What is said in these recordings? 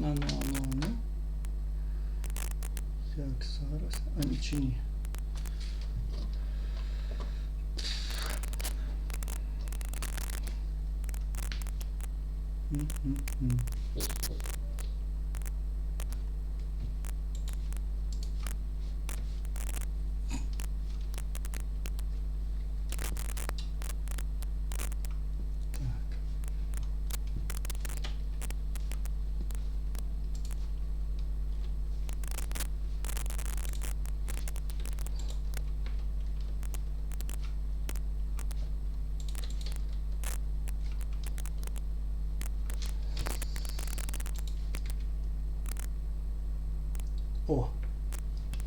Ну, ну, ну, ну. Так, зараз. А ні, чи ні? М-м-м.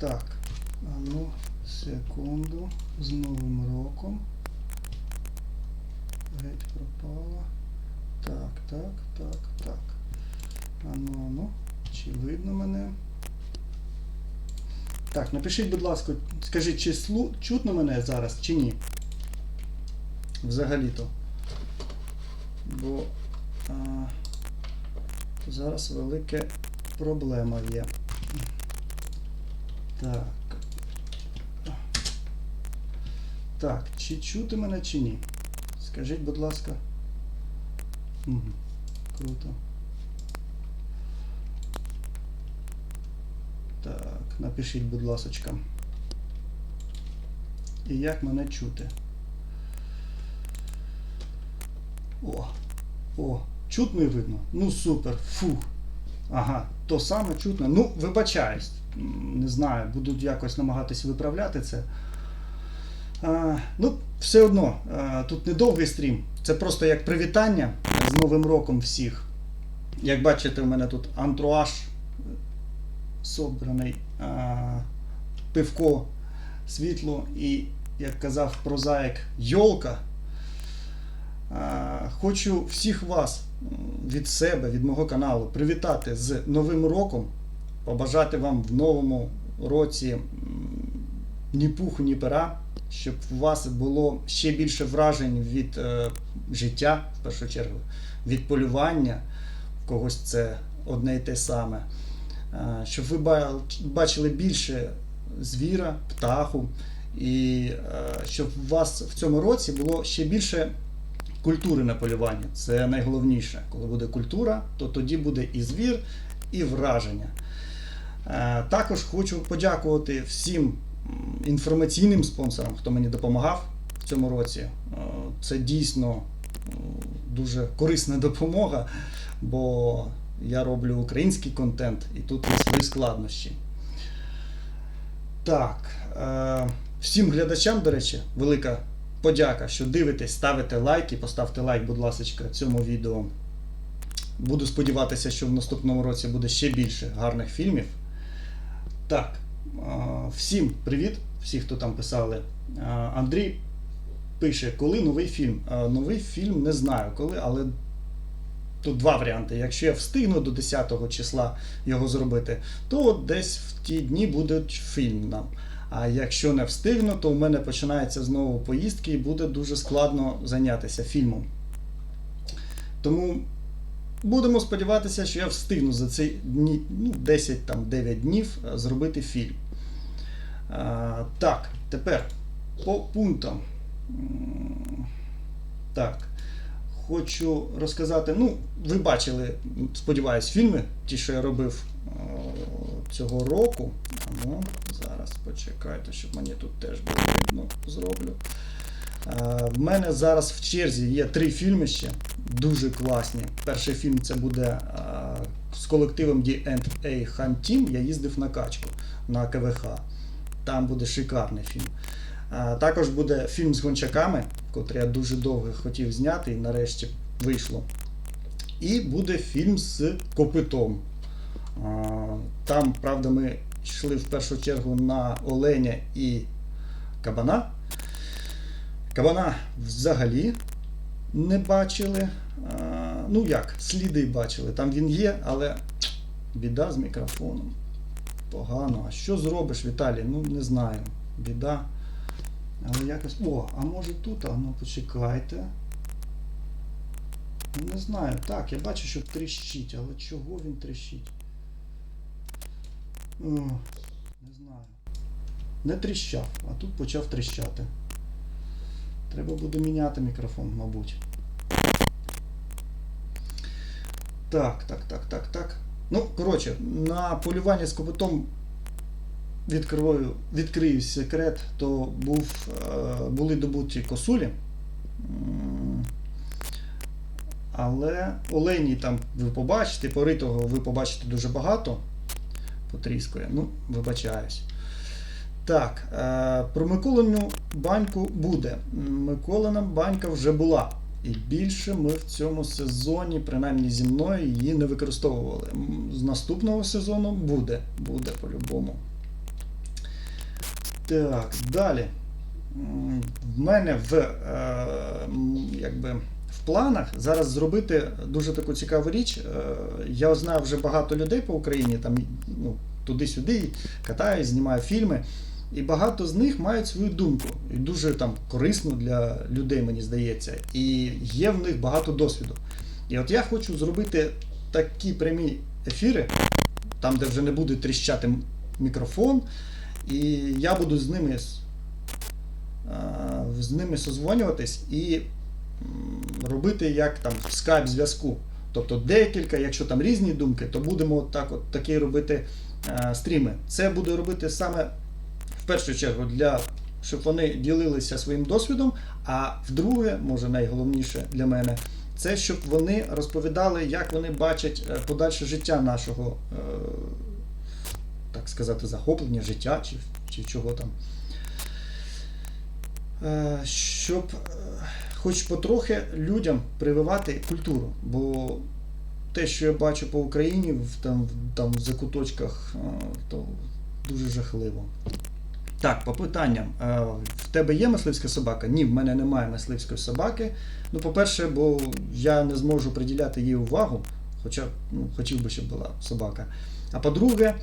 Так. А ну, секунду. З Новим роком. Геть пропала. Так, так, так, так. А ну, а ну, чи видно мене? Так, напишіть, будь ласка, скажіть, чи слу... чутно мене зараз, чи ні? Взагалі-то. Бо а, зараз велика проблема є. Так. Так, чи чути мене, чи ні? Скажіть, будь ласка. Угу. Круто. Так, напишіть, будь ласочка. І як мене чути? О, о, чутно і видно. Ну супер, фух. Ага, то саме чутно. Ну, вибачаюсь. Не знаю, буду якось намагатись виправляти це. А, ну, все одно, а, тут недовгий стрім. Це просто як привітання з Новим роком всіх. Як бачите, у мене тут антруаж собраний, а, пивко, світло і, як казав прозаїк, йолка. А, Хочу всіх вас від себе, від мого каналу привітати з Новим роком, побажати вам в новому році ні пуху, ні пера, щоб у вас було ще більше вражень від е, життя, в першу чергу, від полювання, в когось це одне і те саме. Е, щоб ви бачили більше звіра, птаху, і е, щоб у вас в цьому році було ще більше культури на полювання. Це найголовніше. Коли буде культура, то тоді буде і звір, і враження. Е, Також хочу подякувати всім інформаційним спонсорам, хто мені допомагав в цьому році. Е, Це дійсно дуже корисна допомога, бо я роблю український контент і тут є свої складнощі. Так, е, всім глядачам, до речі, велика подяка, що дивитесь, ставите лайки, поставте лайк, будь ласка, цьому відео. Буду сподіватися, що в наступному році буде ще більше гарних фільмів. Так, всім привіт, всі, хто там писали. Андрій пише, коли новий фільм. Новий фільм не знаю коли, але тут два варіанти. Якщо я встигну до 10 числа його зробити, то десь в ті дні буде фільм нам. А якщо не встигну, то у мене починаються знову поїздки і буде дуже складно зайнятися фільмом. Тому будемо сподіватися, що я встигну за ці дні, ну, 10 там, 9 днів е, зробити фільм. А, так, тепер по пунктам. Так. Хочу розказати. Ну, ви бачили, сподіваюсь, фільми, ті, що я робив цього року. Зараз почекайте, щоб мені тут теж було видно, зроблю. Е, В мене зараз в черзі є три фільми ще, дуже класні. Перший фільм це буде е, з колективом D&A Hunt Team. Я їздив на качку на КВХ. Там буде шикарний фільм. Е, Також буде фільм з гончаками, котрий я дуже довго хотів зняти і нарешті вийшло. І буде фільм з копитом. Там, правда, ми йшли в першу чергу на Оленя і Кабана. Кабана взагалі не бачили. Ну як, сліди бачили. Там він є, але біда з мікрофоном. Погано. А що зробиш, Віталій? Ну не знаю. Біда. Але якось. О, а може тут? А ну почекайте. Ну, Не знаю. Так, я бачу, що тріщить, але чого він тріщить? Не знаю. Не тріщав, а тут почав тріщати. Треба буде міняти мікрофон, мабуть. Так, так, так, так, так. Ну, коротше, на полювання з копитом відкрию, відкрию секрет, то був, е, були добуті косулі. Але оленій там ви побачите, поритого ви побачите дуже багато. Потріскує. Ну, вибачаюсь. Так, е, про Миколину баньку буде. Миколина банька вже була. І більше ми в цьому сезоні, принаймні зі мною, її не використовували. З наступного сезону буде. Буде по-любому. Так, далі. В мене в, е, якби, в планах зараз зробити дуже таку цікаву річ. Е, Я знаю вже багато людей по Україні, там ну, туди-сюди катаюсь, знімаю фільми. І багато з них мають свою думку. І дуже там корисну для людей, мені здається. І є в них багато досвіду. І от я хочу зробити такі прямі ефіри, там, де вже не буде тріщати мікрофон, і я буду з ними, з ними созвонюватись і робити як там в скайп зв'язку. Тобто декілька, якщо там різні думки, то будемо так от такі робити е, стріми. Це буду робити саме в першу чергу для щоб вони ділилися своїм досвідом. А вдруге, може найголовніше для мене, це щоб вони розповідали, як вони бачать е, подальше життя нашого, е, так сказати, захоплення, життя чи, чи чого там. Е, Щоб е, хоч потрохи людям прививати культуру. Бо те, що я бачу по Україні, в там, там в закуточках, то дуже жахливо. Так, по питанням. В тебе є мисливська собака? Ні, в мене немає мисливської собаки. Ну, по-перше, бо я не зможу приділяти їй увагу, хоча ну, хотів би, щоб була собака. А по-друге,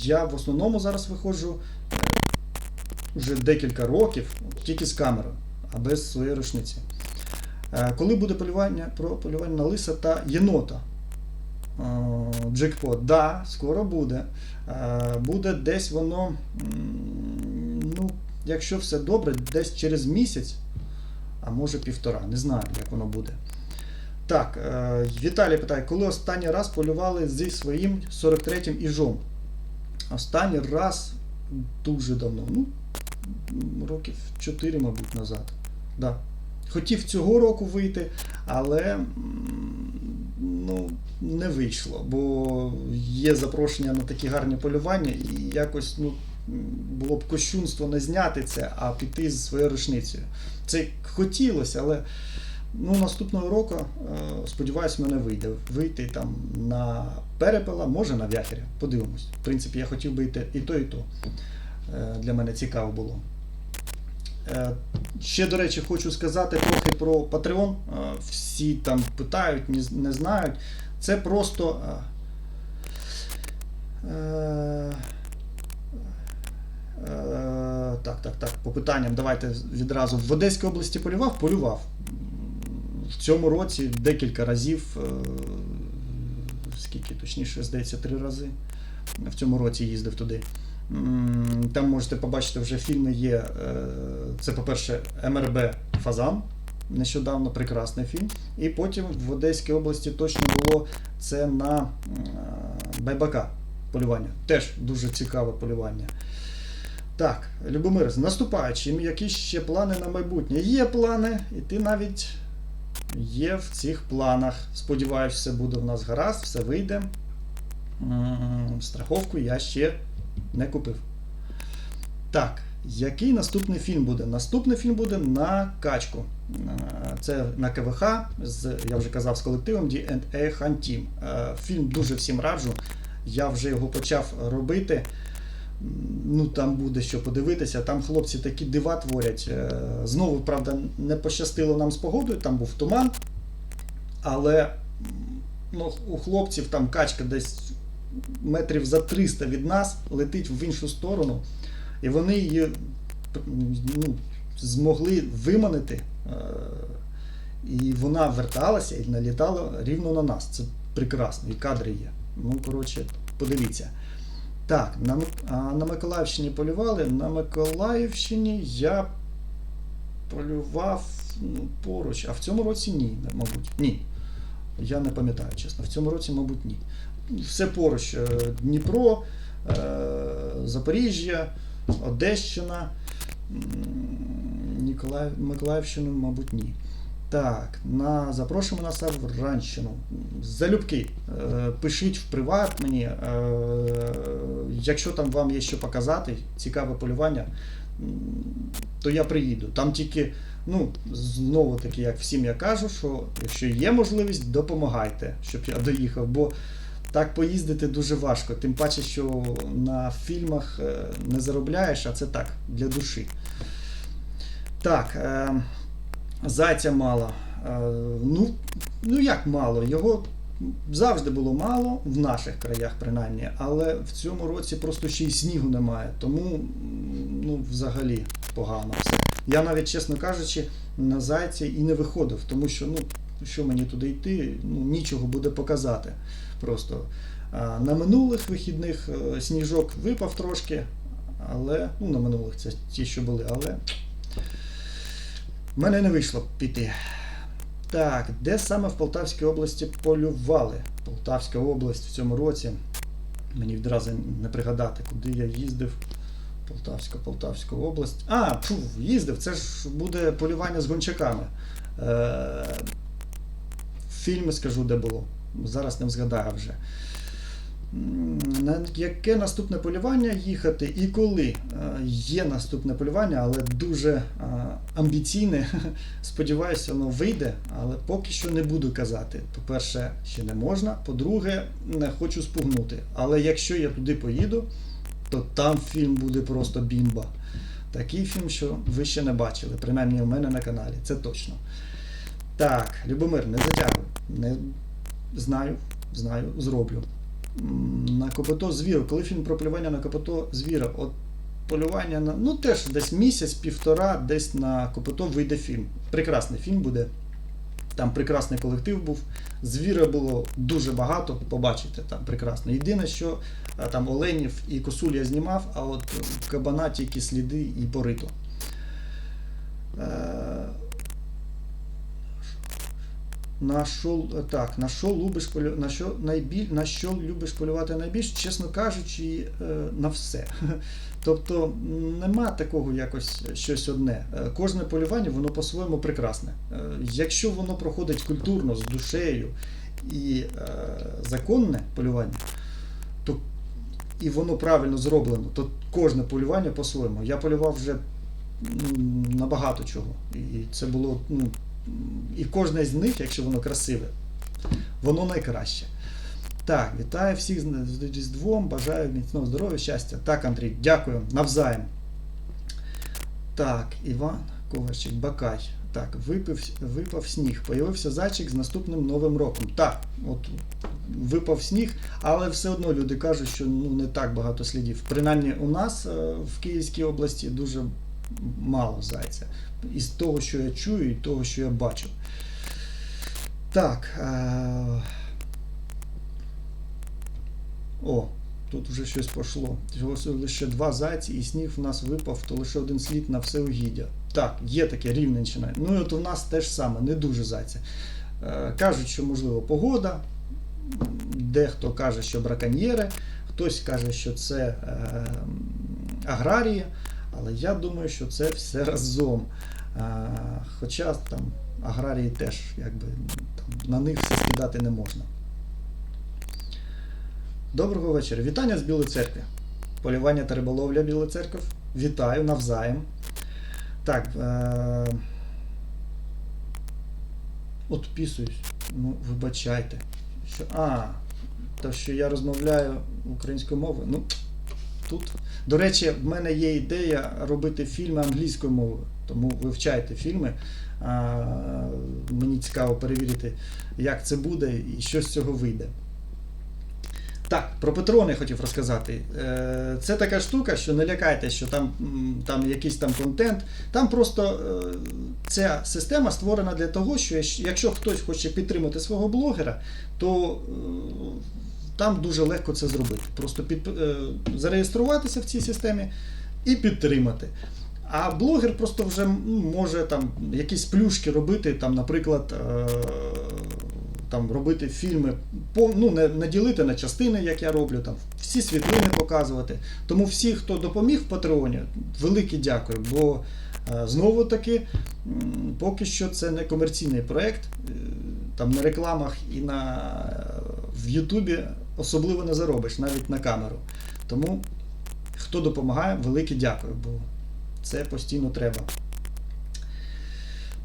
я в основному зараз виходжу е, вже декілька років тільки з камерою, без своєї рушниці. Е, Коли буде полювання про полювання на лиса та єнота? Е, Джекпот, да, скоро буде. Е, Буде десь воно, ну, якщо все добре, десь через місяць, а може півтора. Не знаю, як воно буде. Так, Віталій питає, коли останній раз полювали зі своїм 43-м іжом? Останній раз дуже давно. Ну, років 4, мабуть, назад. Да. Хотів цього року вийти, але ну, не вийшло, бо є запрошення на такі гарні полювання, і якось ну, було б кощунство не зняти це, а піти з своєю рушницею. Це хотілося, але ну, наступного року, е, сподіваюсь, мене вийде. Вийти там на перепела, може на вяхеря. Подивимось. В принципі, я хотів би йти і то, і то. Е, Для мене цікаво було. Е, Ще, до речі, хочу сказати трохи про Patreon. Е, Всі там питають, не знають. Це просто. е, Так, так, так, по питанням давайте відразу. В Одеській області полював? Полював. В цьому році декілька разів, скільки точніше, здається, три рази. В цьому році їздив туди. Там можете побачити вже фільми є. е, Це, по-перше, МРБ Фазан. Нещодавно прекрасний фільм. І потім в Одеській області точно було це на е, Байбака полювання. Теж дуже цікаве полювання. Так, Любомир, наступаючи, які ще плани на майбутнє? Є плани, і ти навіть є в цих планах. Сподіваюсь, все буде в нас гаразд, все вийде. Страховку я ще не купив. Так, який наступний фільм буде? Наступний фільм буде на качку. Е, Це на КВХ, з, я вже казав, з колективом D&A Hunt Team. Е, Фільм дуже всім раджу. Я вже його почав робити. Ну, там буде що подивитися. Там хлопці такі дива творять. Е, Знову, правда, не пощастило нам з погодою, там був туман. Але ну, у хлопців там качка десь метрів за 300 від нас летить в іншу сторону, і вони її ну, змогли виманити. е, І вона верталася і налітала рівно на нас. Це прекрасно, і кадри є. Ну, коротше, подивіться. Так, на, на Миколаївщині полювали. На Миколаївщині я полював ну, поруч, а в цьому році ні, мабуть. Ні. Я не пам'ятаю, чесно. В цьому році, мабуть, ні. Все поруч. е, Дніпро, е, Запоріжжя, Одещина, Ніколаїв, Миколаївщину, мабуть, ні. Так, на запрошуємо на Савранщину. Залюбки. Е, пишіть в приват мені, якщо там вам є що показати, цікаве полювання, то я приїду. Там тільки, ну, знову таки, як всім я кажу, що якщо є можливість, допомагайте, щоб я доїхав. Бо так поїздити дуже важко. Тим паче, що на фільмах е, не заробляєш, а це так, для душі. Так, е, зайця мало. Е, ну, ну як мало? Його завжди було мало, в наших краях принаймні, але в цьому році просто ще й снігу немає. Тому ну, взагалі погано все. Я навіть, чесно кажучи, на зайця і не виходив, тому що ну, що мені туди йти, ну, нічого буде показати. Просто на минулих вихідних е, сніжок випав трошки, але ну, на минулих це ті, що були, але в мене не вийшло піти. Так, де саме в Полтавській області полювали? Полтавська область в цьому році. Мені відразу не пригадати, куди я їздив. Полтавська, Полтавська область. А, фу, їздив. Це ж буде полювання з гончаками. Е, фільми скажу, де було. Зараз не згадаю вже. На яке наступне полювання їхати і коли? Е, Є наступне полювання, але дуже е, амбіційне. Сподіваюся, воно вийде, але поки що не буду казати. По-перше, ще не можна. По-друге, не хочу спугнути. Але якщо я туди поїду, то там фільм буде просто бімба. Такий фільм, що ви ще не бачили, принаймні у мене на каналі, це точно. Так, Любомир, не затягуй. Не знаю, знаю, зроблю. На Копито звіру. Коли фільм про полювання на Копито звіра? От полювання на. Ну теж десь місяць, півтора, десь на Копито вийде фільм. Прекрасний фільм буде. Там прекрасний колектив був. Звіра було дуже багато, побачите, там прекрасно. Єдине, що там Оленів і Косуль я знімав, а от в кабана тільки сліди і порито. Е, На що, так, на що любиш на що найбіль, на що любиш полювати найбільше, чесно кажучи, е, на все. Тобто нема такого якось щось одне. Е, Кожне полювання воно по-своєму прекрасне. Е, Якщо воно проходить культурно, з душею і е, законне полювання, то і воно правильно зроблено, то кожне полювання по-своєму. Я полював вже м, на багато чого. І це було, ну, і кожне з них, якщо воно красиве, воно найкраще. Так, вітаю всіх з Різдвом, бажаю міцного здоров'я, щастя. Так, Андрій, дякую, навзаєм. Так, Іван Ковальчик, Бакай. Так, випив, випав сніг. Появився зайчик з наступним новим роком. Так, от випав сніг, але все одно люди кажуть, що ну, не так багато слідів. Принаймні у нас е, в Київській області дуже мало зайця. Із того, що я чую, і того, що я бачу. Так. Е... О, тут вже щось пішло. Лише два зайці, і сніг в нас випав, то лише один слід на все угіддя. Так, є таке Рівненщина. Ну і от у нас теж саме, не дуже зайця. Е, кажуть, що можливо погода. Дехто каже, що браконьєри, хтось каже, що це е, аграрії, але я думаю, що це все разом. Е, хоча там аграрії теж якби там, на них все скидати не можна. Доброго вечора. Вітання з Білої церкви. Полювання та риболовля Біла церков. Вітаю навзаєм. Так. Е... От пісуюсь. Ну, вибачайте. Що... А, то що я розмовляю українською мовою. Ну, тут. До речі, в мене є ідея робити фільми англійською мовою. Тому вивчайте фільми. Мені цікаво перевірити, як це буде і що з цього вийде. Так, про патрони хотів розказати. Е, Це така штука, що не лякайте, що там, там якийсь там контент. Там просто е, ця система створена для того, що якщо- якщо хтось хоче підтримати свого блогера, то е, там дуже легко це зробити. Просто під, е, зареєструватися в цій системі і підтримати. А блогер просто вже може там якісь плюшки робити, там, наприклад, е, там, робити фільми, ну, не, не ділити на частини, як я роблю, там, всі світлини показувати. Тому всі, хто допоміг в Патреоні, велике дякую. Бо е, знову таки, поки що це не комерційний проєкт, е, там на рекламах і на, в Ютубі особливо не заробиш, навіть на камеру. Тому хто допомагає, велике дякую, бо це постійно треба.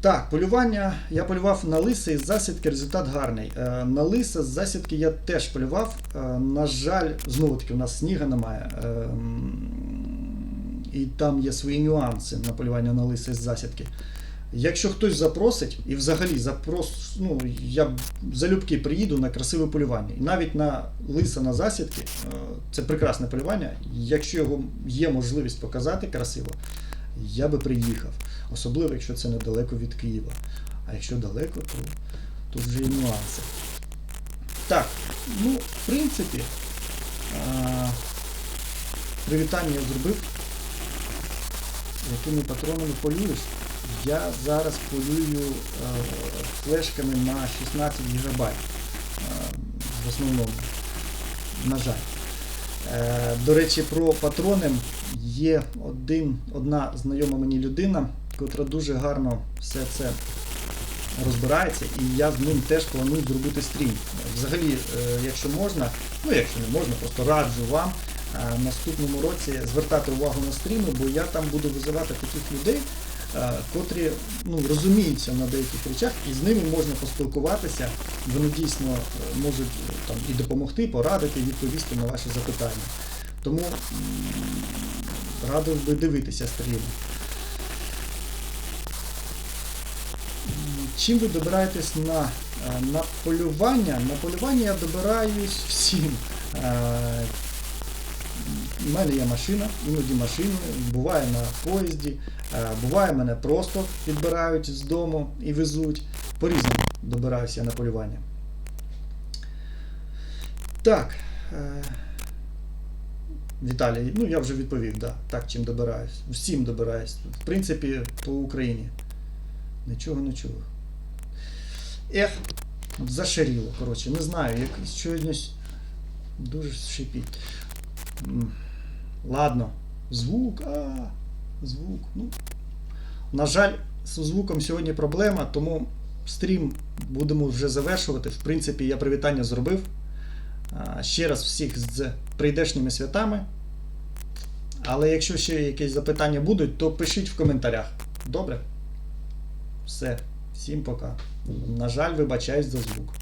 Так, полювання. Я полював на лиса із засідки, результат гарний. Е, на лиса з засідки я теж полював. Е, на жаль, знову таки, у нас сніга немає. Е, і там є свої нюанси на полювання на лиса із засідки. Якщо хтось запросить, і взагалі запрос, ну, я залюбки приїду на красиве полювання. І навіть на лиса на засідки, е, це прекрасне полювання. Якщо його є можливість показати красиво, я би приїхав. Особливо, якщо це недалеко від Києва. А якщо далеко, то тут вже є нюанси. Так, ну, в принципі, привітання я зробив. Якими патронами полюєш? Я зараз полюю е, флешками на 16 ГБ. Е, в основному. На жаль. Е, До речі, про патрони є один, одна знайома мені людина, котра дуже гарно все це розбирається, і я з ним теж планую зробити стрім. Взагалі, якщо можна, ну якщо не можна, просто раджу вам в наступному році звертати увагу на стріми, бо я там буду визивати таких людей, котрі ну, розуміються на деяких речах, і з ними можна поспілкуватися. Вони дійсно е, можуть е, там і допомогти, порадити, відповісти на ваші запитання. Тому радив би дивитися стріми. М, Чим ви добираєтесь на, е, на полювання? На полювання я добираюсь всім. У мене є машина, іноді машини, буває на поїзді, е, буває мене просто підбирають з дому і везуть. По-різному добираюся на полювання. Так. е, Віталій, ну я вже відповів, да, так чим добираюсь. Всім добираюсь. В принципі, по Україні. Нічого не чув. Ех, зашаріло, коротше, не знаю, як щось дуже шипіть. Ладно, звук, а, звук. Ну, на жаль, з звуком сьогодні проблема, тому стрім будемо вже завершувати. В принципі, я привітання зробив. Ще раз всіх з прийдешніми святами. Але якщо ще якісь запитання будуть, то пишіть в коментарях. Добре? Все. Всім пока. На жаль, вибачаюсь за звук.